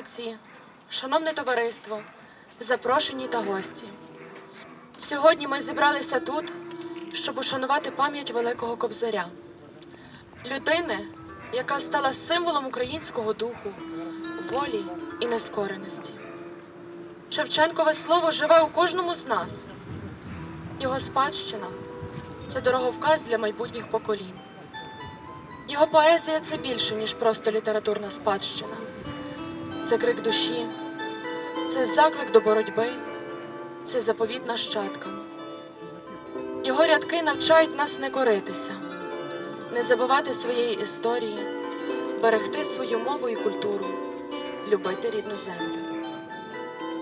отці, шановне товариство, запрошені та гості. Сьогодні ми зібралися тут, щоб ушанувати пам'ять Великого Кобзаря, людини, яка стала символом українського духу, волі і нескореності. Шевченкове слово живе у кожному з нас. Його спадщина це дороговказ для майбутніх поколінь. Його поезія це більше, ніж просто літературна спадщина. Це крик душі, це заклик до боротьби, це заповіт нащадкам. Його рядки навчають нас не коритися, не забувати своєї історії, берегти свою мову і культуру, любити рідну землю.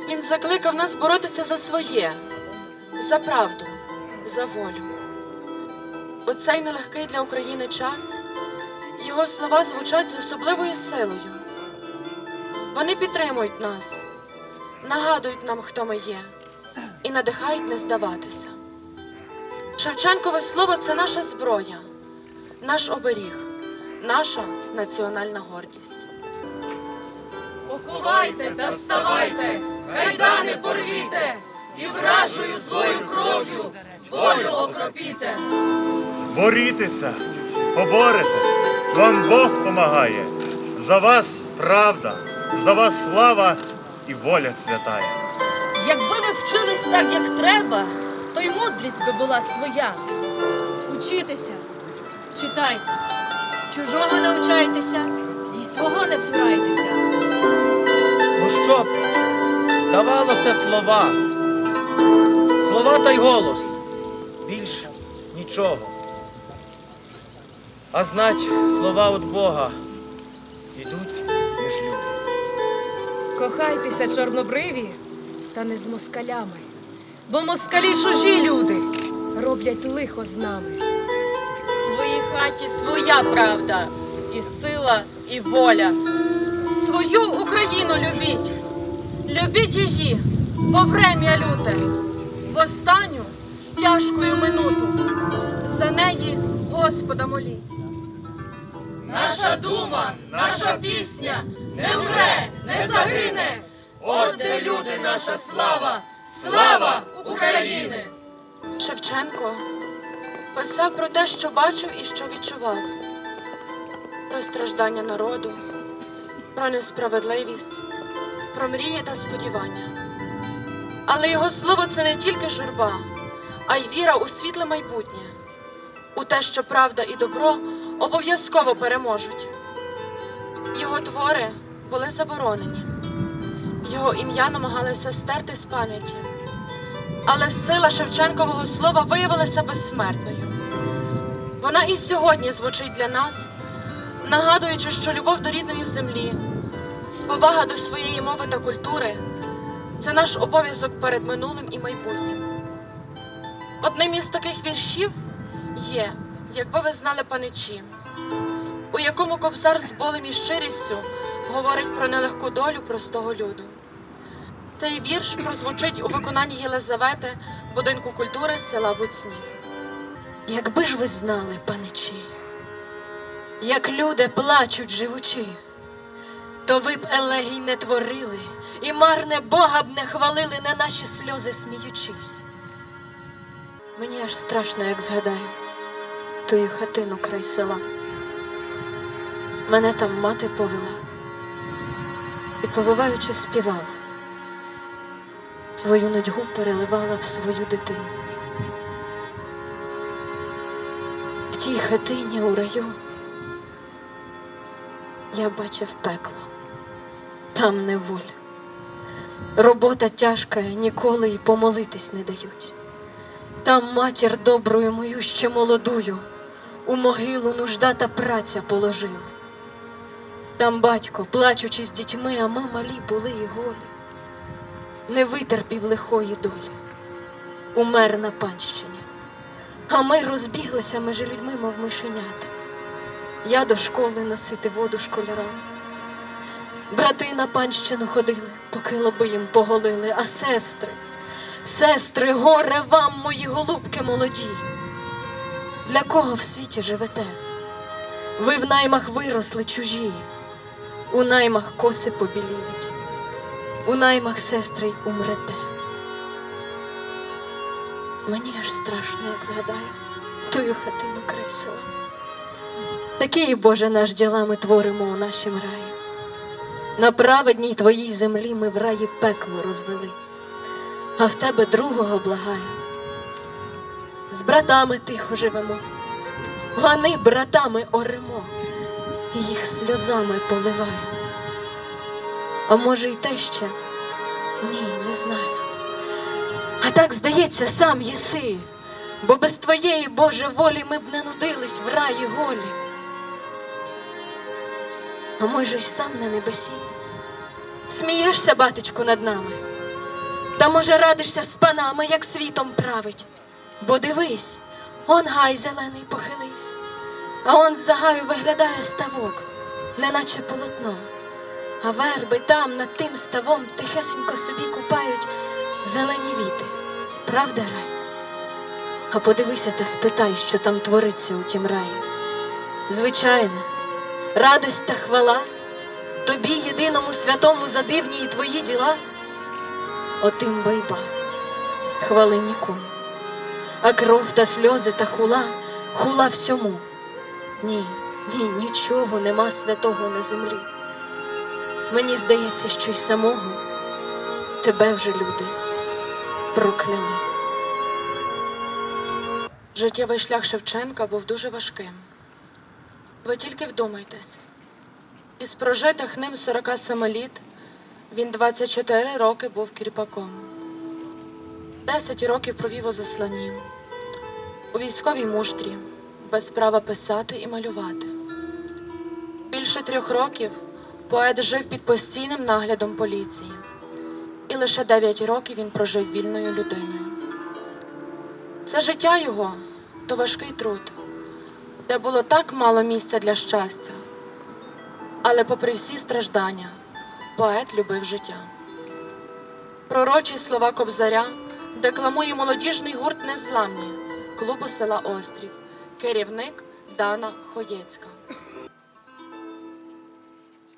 Він закликав нас боротися за своє, за правду, за волю. У цей нелегкий для України час його слова звучать з особливою силою. Вони підтримують нас, нагадують нам, хто ми є, і надихають не здаватися. Шевченкове слово це наша зброя, наш оберіг, наша національна гордість. Поховайте та вставайте, кайдани порвіте, і вражою злою кров'ю волю окропіте. Борітеся, поборете, вам Бог помагає. За вас правда, за вас слава і воля святая. Якби ви вчились так, як треба, то й мудрість би була своя. Учітеся, читайте, чужого навчайтеся і свого не цурайтеся. Ну що б, здавалося слова. Слова та й голос. Більш нічого. А знать, слова від Бога йдуть. Кохайтеся, чорнобриві, та не з москалями, бо москалі чужі люди роблять лихо з нами. В своїй хаті своя правда, і сила, і воля. Свою Україну любіть, любіть її, бо врем'я люте, в останню тяжкою минуту. За неї Господа моліть. Наша дума, наша пісня не вмре, не загине. Ось де люди, наша слава, слава України! Шевченко писав про те, що бачив і що відчував, про страждання народу, про несправедливість, про мрії та сподівання. Але його слово це не тільки журба, а й віра у світле майбутнє, у те, що правда і добро обов'язково переможуть. Його твори були заборонені, його ім'я намагалися стерти з пам'яті. Але сила Шевченкового слова виявилася безсмертною. Вона і сьогодні звучить для нас, нагадуючи, що любов до рідної землі, повага до своєї мови та культури це наш обов'язок перед минулим і майбутнім. Одним із таких віршів є, якби ви знали паничі, у якому кобзар з болем і щирістю говорить про нелегку долю простого люду. Цей вірш прозвучить у виконанні Єлизавети будинку культури села Буцнів. Якби ж ви знали, паничі, як люди плачуть живучи, то ви б елегій не творили, і марне Бога б не хвалили на наші сльози сміючись. Мені аж страшно, як згадаю тую хатину край села. Мене там мати повела і, повиваючи, співала, свою нудьгу переливала в свою дитину. В тій хатині у раю я бачив пекло, там неволя. Робота тяжка, ніколи й помолитись не дають. Там матір доброю мою ще молодую, у могилу нужда та праця положила. Там батько, плачучи з дітьми, а ми малі були і голі, не витерпів лихої долі, умер на панщині. А ми розбіглися між людьми, мов мишенята. Я до школи носити воду школярам. Брати на панщину ходили, поки лоби їм поголили, а сестри, сестри, горе вам, мої голубки молоді. Для кого в світі живете? Ви в наймах виросли чужі, у наймах коси побіліють, у наймах сестри й умрете. Мені аж страшно, як згадаю, тую хатину кресила. Такий, Боже, наш діла ми творимо у нашім раї. На праведній твоїй землі ми в раї пекло розвели, а в тебе другого благаю. З братами тихо живемо, лани братами оремо, і їх сльозами поливаємо. А може, й те ще? Ні, не знаю. А так, здається, сам єси, бо без твоєї Боже волі ми б не нудились в раї голі. А може, й сам на небесі. Смієшся, батечку, над нами. Та може радишся з панами, як світом править. Бо дивись, он гай зелений похилився, а он з-за гаю виглядає ставок, неначе полотно. А верби там над тим ставом тихесенько собі купають зелені віти. Правда, рай? А подивися та спитай, що там твориться у тім раї. Звичайно, радость та хвала тобі, єдиному святому за дивні і твої діла. Отим байба, хвали нікому, а кров та сльози та хула, хула всьому. Ні, ні, нічого нема святого на землі. Мені здається, що й самого тебе вже люди прокляли. Життєвий шлях Шевченка був дуже важким. Ви тільки вдумайтесь. Із прожитих ним 47 літ він 24 роки був кріпаком. 10 років провів у засланні, у військовій муштрі, без права писати і малювати. Більше трьох років поет жив під постійним наглядом поліції, і лише 9 років він прожив вільною людиною. Все життя його то важкий труд, де було так мало місця для щастя. Але, попри всі страждання, поет любив життя. Пророчі слова Кобзаря декламує молодіжний гурт Незламні клубу села Острів, керівник Дана Хоєцька.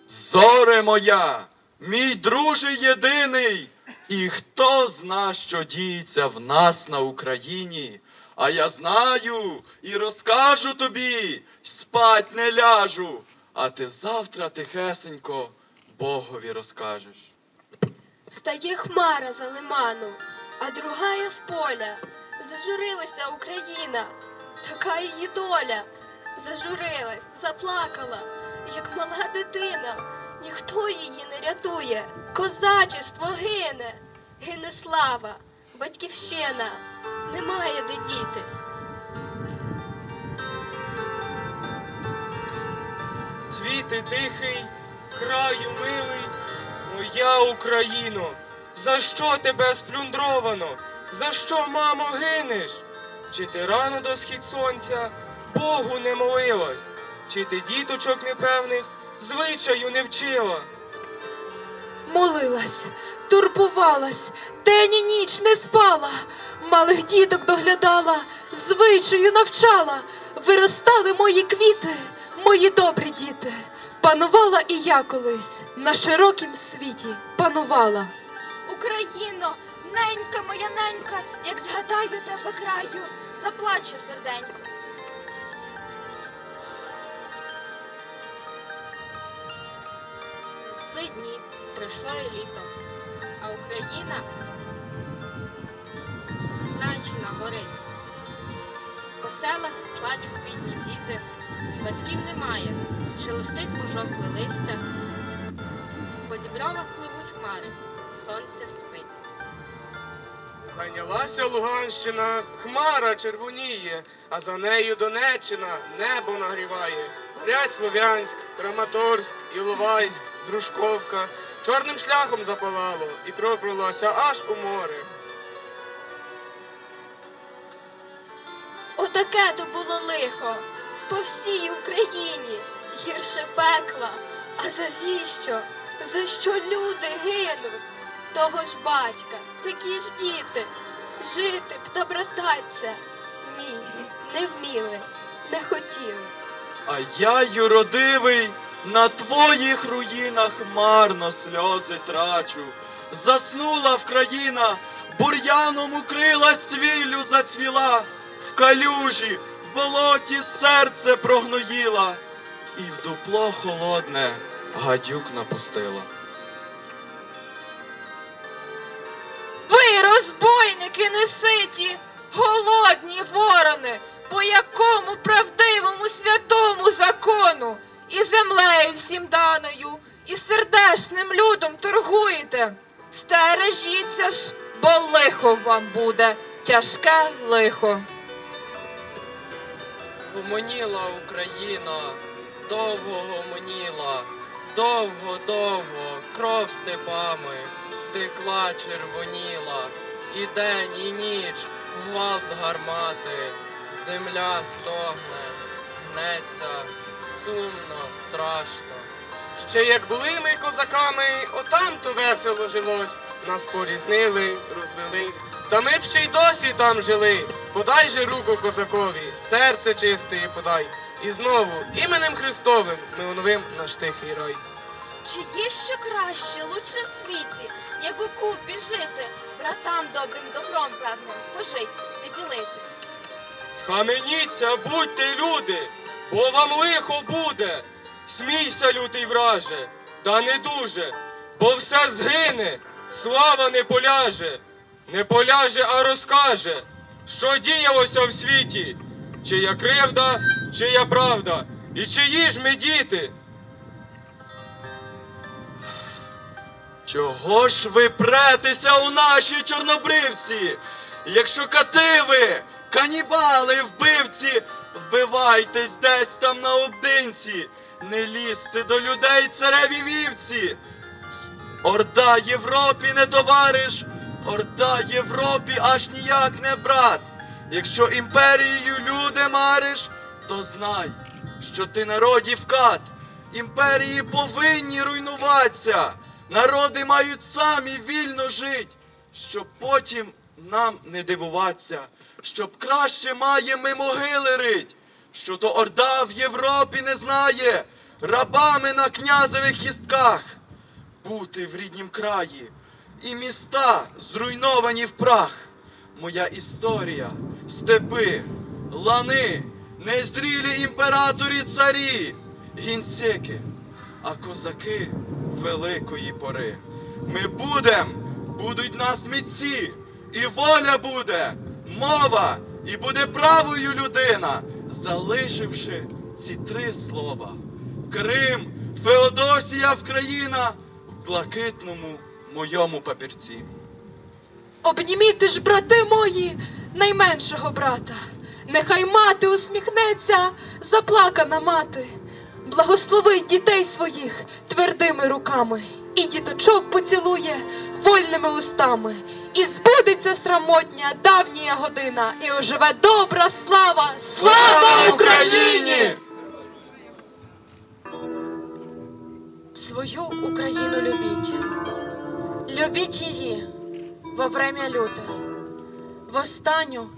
Зоре моя, мій друже єдиний, і хто зна, що діється в нас на Україні. А я знаю і розкажу тобі, спать не ляжу, а ти завтра тихесенько Богові розкажеш. Встає хмара за лиману, а другая з поля. Зажурилася Україна, така її доля. Зажурилась, заплакала, як мала дитина. Ніхто її не рятує. Козачество гине, гине слава, батьківщина, немає де дітись. Світи тихий, краю милий, моя Україно, за що тебе сплюндровано? За що, мамо, гинеш? Чи ти рано до схід сонця Богу не молилась? Чи ти діточок непевних звичаю не вчила? Молилась, турбувалась, день і ніч не спала, малих діток доглядала, звичаю навчала, виростали мої квіти, мої добрі діти. Панувала і я колись на широкім світі панувала. Україно, ненька моя ненька, як згадаю тебе краю, заплаче серденько. Йшли дні, пройшло і літо, а Україна наче горить. По селах плачуть бідні діти, батьків немає, шелестить пожовкле листя, по дібровах пливуть хмари, сонце спить. Зайнялася Луганщина, хмара червоніє, а за нею Донеччина небо нагріває. Горять Слов'янськ, Краматорськ, Іловайськ, Дружковка. Чорним шляхом запалало, і кров пролилася аж у море. Отаке то було лихо по всій Україні, гірше пекла. А завіщо? За що люди гинуть? Того ж батька, такі ж діти, жити б та брататься. Ні, не вміли, не хотіли. А я, юродивий, на твоїх руїнах марно сльози трачу. Заснула в країна, бур'яном укрилась цвіллю зацвіла, в калюжі, в болоті серце прогноїла, і в дупло холодне гадюк напустила. Розбойники неситі, голодні ворони, по якому правдивому святому закону і землею всім даною, і сердешним людом торгуєте. Стережіться ж, бо лихо вам буде, тяжке лихо. Гомоніла Україна, довго гомоніла, довго-довго кров степами, текла червоніла, і день, і ніч гвалт гармати, земля стогне, гнеться, сумно, страшно. Ще як були ми козаками, отам то весело жилось. Нас порізнили, розвели. Та ми б ще й досі там жили. Подай же руку козакові, серце чисте подай. І знову іменем Христовим ми оновим наш тихий рай. Чи є ще краще, лучше в світі, як у купі жити, братам добрим добром певним пожить, не ділити. Схаменіться, будьте люди, бо вам лихо буде. Смійся, лютий враже, та не дуже, бо все згине, слава не поляже, не поляже, а розкаже, що діялося в світі, чия кривда, чия правда, і чиї ж ми діти. Чого ж ви претеся у наші чорнобривці? Якщо кативи, канібали, вбивці, вбивайтесь десь там на обдинці, не лізьте до людей цареві вівці. Орда Європі не товариш, орда Європі аж ніяк не брат. Якщо імперією люди мариш, то знай, що ти народів кат. Імперії повинні руйнуватися. Народи мають самі вільно жить, щоб потім нам не дивуватися, щоб краще має ми могили рить, що то орда в Європі не знає, рабами на князевих хістках бути в ріднім краї, і міста зруйновані в прах. Моя історія, степи, лани, незрілі імператорі царі, гінсеки, а козаки великої пори. Ми будем, будуть нас митці, і воля буде, мова, і буде правою людина, залишивши ці три слова. Крим, Феодосія Вкраїна в блакитному моєму папірці. Обніміте ж, брати мої, найменшого брата. Нехай мати усміхнеться, заплакана мати. Благословить дітей своїх твердими руками, і діточок поцілує вольними устами. І збудеться срамотня давнія година, і оживе добра слава! Слава Україні! Свою Україну любіть. Любіть її во время люте, в останню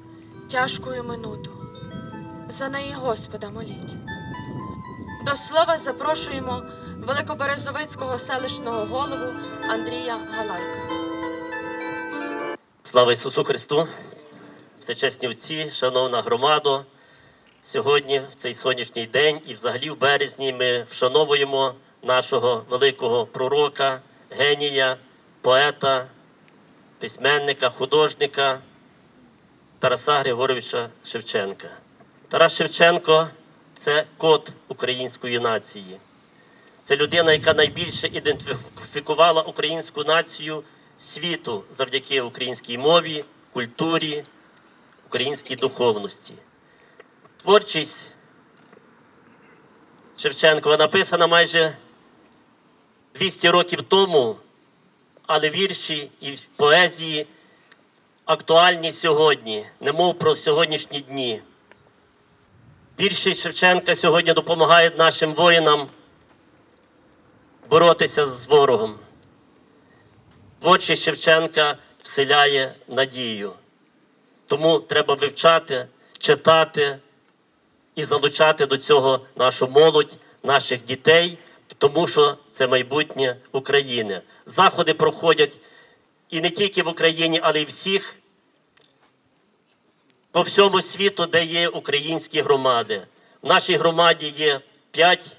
тяжкую минуту. За неї Господа моліть. До слова запрошуємо Великоберезовицького селищного голову Андрія Галайка. Слава Ісусу Христу! Всечесні отці, шановна громадо, сьогодні, в цей сонячний день і взагалі в березні ми вшановуємо нашого великого пророка, генія, поета, письменника, художника Тараса Григоровича Шевченка. Тарас Шевченко це код української нації. Це людина, яка найбільше ідентифікувала українську націю світу завдяки українській мові, культурі, українській духовності. Творчість Шевченкова написана майже 200 років тому, але вірші і поезії актуальні сьогодні, немов про сьогоднішні дні. Вірші Шевченка сьогодні допомагають нашим воїнам боротися з ворогом. Творчість Шевченка вселяє надію. Тому треба вивчати, читати і залучати до цього нашу молодь, наших дітей, тому що це майбутнє України. Заходи проходять і не тільки в Україні, але й всіх по всьому світу, де є українські громади. В нашій громаді є п'ять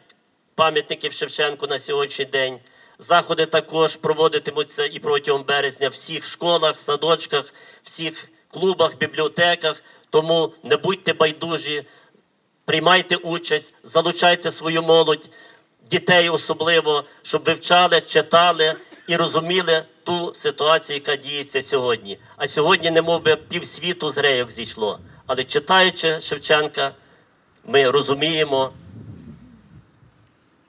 пам'ятників Шевченку на сьогоднішній день. Заходи також проводитимуться і протягом березня в всіх школах, садочках, всіх клубах, бібліотеках. Тому не будьте байдужі, приймайте участь, залучайте свою молодь, дітей особливо, щоб вивчали, читали і розуміли ту ситуацію, яка діється сьогодні. А сьогодні, немов би півсвіту з рейок зійшло. Але читаючи Шевченка, ми розуміємо,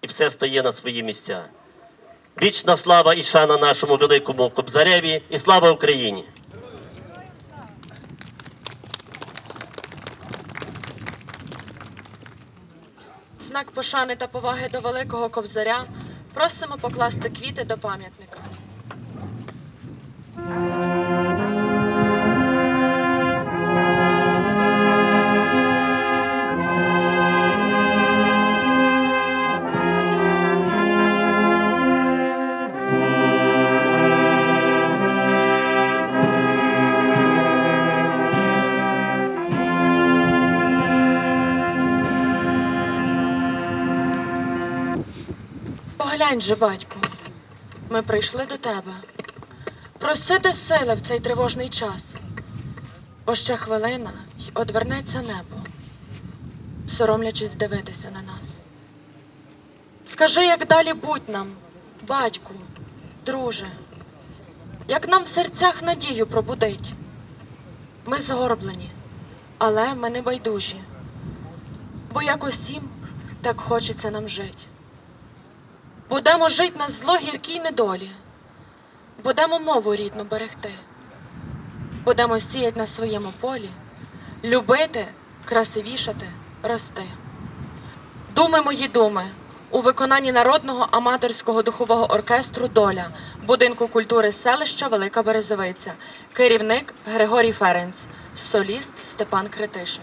і все стає на свої місця. Вічна слава і шана нашому великому Кобзареві, і слава Україні! Знак пошани та поваги до великого кобзаря просимо покласти квіти до пам'ятника. Поглянь же, батьку, ми прийшли до тебе. Просити сили в цей тривожний час, бо ще хвилина й одвернеться небо, соромлячись дивитися на нас. Скажи, як далі будь нам, батьку, друже, як нам в серцях надію пробудить. Ми згорблені, але ми не байдужі, бо як усім, так хочеться нам жить. Будемо жить на зло гіркій недолі, будемо мову рідну берегти, будемо сіять на своєму полі, любити, красивішати, рости. Думи мої думи у виконанні народного аматорського духового оркестру Доля будинку культури селища Велика Березовиця, керівник Григорій Ференц, соліст Степан Критишин.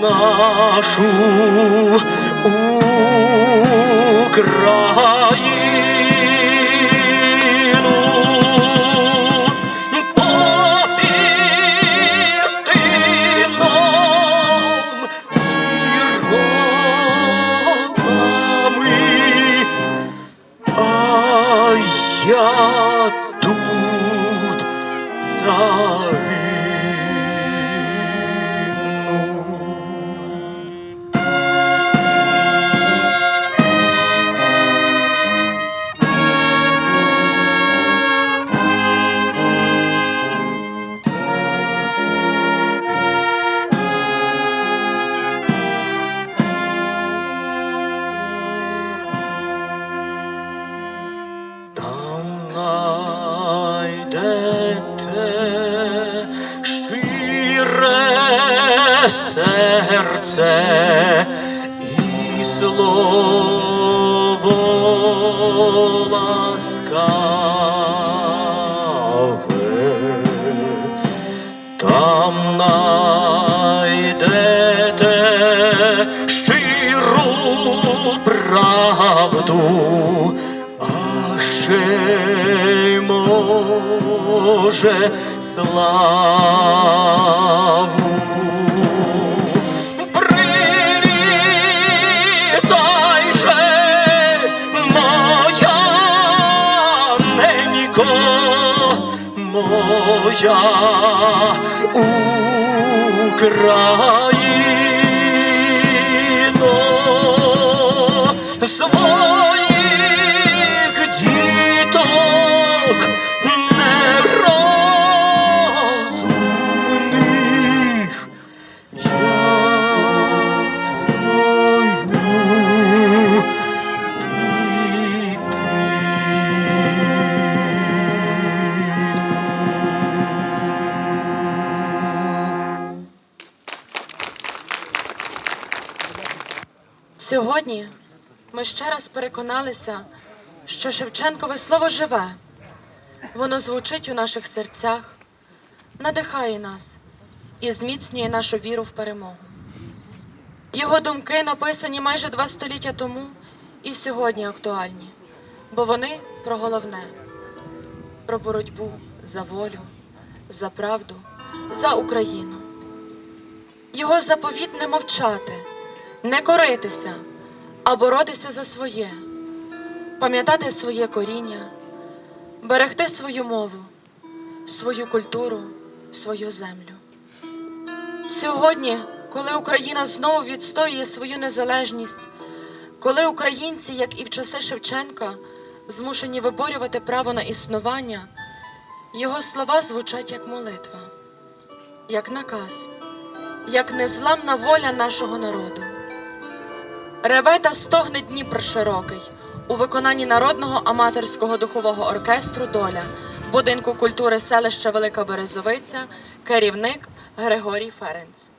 нашу Україну. Серце і слово ласкаве. Там найдете щиру правду, а ще може славу. Моя Україно, своїх ми ще раз переконалися, що Шевченкове слово живе, воно звучить у наших серцях, надихає нас і зміцнює нашу віру в перемогу. Його думки написані майже два століття тому і сьогодні актуальні, бо вони про головне про боротьбу за волю, за правду, за Україну. Його заповіт не мовчати, не коритися, а боротися за своє, пам'ятати своє коріння, берегти свою мову, свою культуру, свою землю. Сьогодні, коли Україна знову відстоює свою незалежність, коли українці, як і в часи Шевченка, змушені виборювати право на існування, його слова звучать як молитва, як наказ, як незламна воля нашого народу. Реве та стогне Дніпр широкий у виконанні народного аматорського духового оркестру Доля будинку культури селища Велика Березовиця, керівник Григорій Ференц.